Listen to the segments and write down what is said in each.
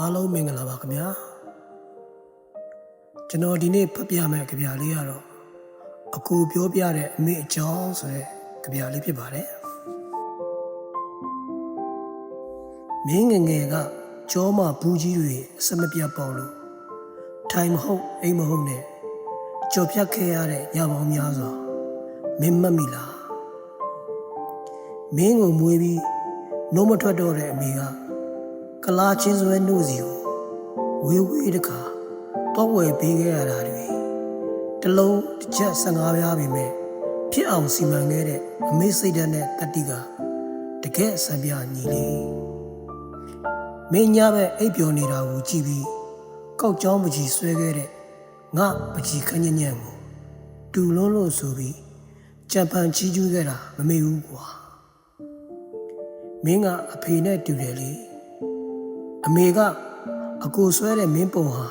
အားလုံးမင်္ဂလာပါခင်ဗျာကျွန်တော်ဒီနေ့ဖတ်ပြမယ့်ကြပြလေးကတော့အကူပြောပြတဲ့အမေအကြောင်းဆိုတဲ့ကြပြလေးဖြစ်ပါတယ်မင်းငယ်ငယ်ကကြောမဘူးကြီးတွေအစမပြတ်ပေါလို့ထိုင်မဟုတ်အိမ်မဟုတ်နဲ့ကြော်ဖြတ်ခဲ့ရတဲ့ညပေါင်းများစွာမင်းမတ်မိလားမင်းကိုမွေးပြီးနှုတ်မထွက်တော့တဲ့အမေက ကလာချင်းစွဲနှုတ်စီကိုဝေးဝေးတခါတော့ဝယ်ပေးခဲ့ရတာတွေတလုံးတစ်ချက်15ပြားပြီမဲ့ဖြစ်အောင်စီမံခဲ့တဲ့အမေစိတ်ဓာတ်နဲ့တတိကတကယ်ဆံပြညီလေးမင်းညာပဲအိပ်ပျော်နေတာကိုကြည့်ပြီးကောက်ကြောင်းမကြီးဆွဲခဲ့တဲ့ငါပကြီးခညံ့ညံ့ကိုတူလုံးလို့ဆိုပြီးကြံပန်ချီးကျူးခဲ့တာမမေ့ဘူးကွာမင်းကအဖေနဲ့တူတယ်လေ အမေကအကိုဆွဲတဲ့မင်းပုံဟာ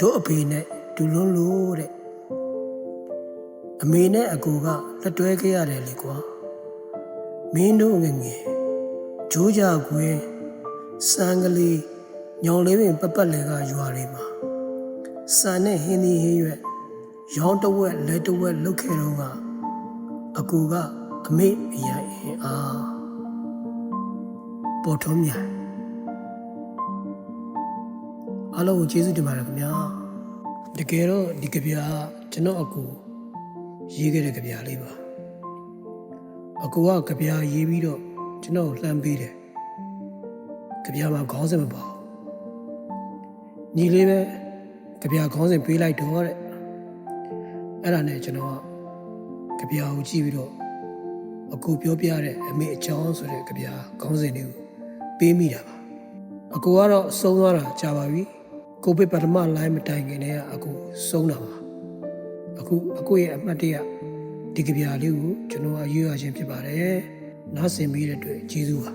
တို့အဖေနဲ့ဒူလွန်းလို့တဲ့အမေနဲ့အကိုကလက်တွဲခဲ့ရတယ်လေကွာမင်းတို့ငယ်ငယ်ဂျိုးကြကွင်းစံကလေးညောင်လေးပင်ပပတ်လေကရွာလေးမှာစံနဲ့ဟင်းသီးဟင်းရွက်ရောင်းတဝက်လဲတဝက်လုတ်ခဲ့တော့ကအကိုကအမေအရင်အင်းအားပေါ်ထုံးမြိုင် အားလုံးကိုကျေးဇူးတင်ပါတယ်ခင်ဗျာတကယ်တော့ဒီကြပြာကျွန်တော်အကူရေးခဲ့တဲ့ကြပြာလေးပါအကူကကြပြာရေးပြီးတော့ကျွန်တော်လှမ်းပေးတယ်ကြပြာမှာခေါင်းစဉ်မပါဘူးညီလေးပဲကြပြာခေါင်းစဉ်ပေးလိုက်တော့တဲ့အဲ့ဒါနဲ့ကျွန်တော်ကကြပြာကိုကြည့်ပြီးတော့အကူပြောပြတဲ့အမေအကြောင်းဆိုတဲ့ကြပြာခေါင်းစဉ်လေးကိုပေးမိတာပါအကူကတော့ဆုံးသွားတာကြာပါပြီ ကိုဗစ်ပထမလိုင်းမတိုင်ခင်တည်းကအကူဆုံးတာပါအခုအကူရဲ့အမှတ်တရဒီကြပြလေးကိုကျွန်တော်အရွေးရခြင်းဖြစ်ပါတယ်နားဆင်ပြီးတဲ့အတွက်ကျေးဇူးပါ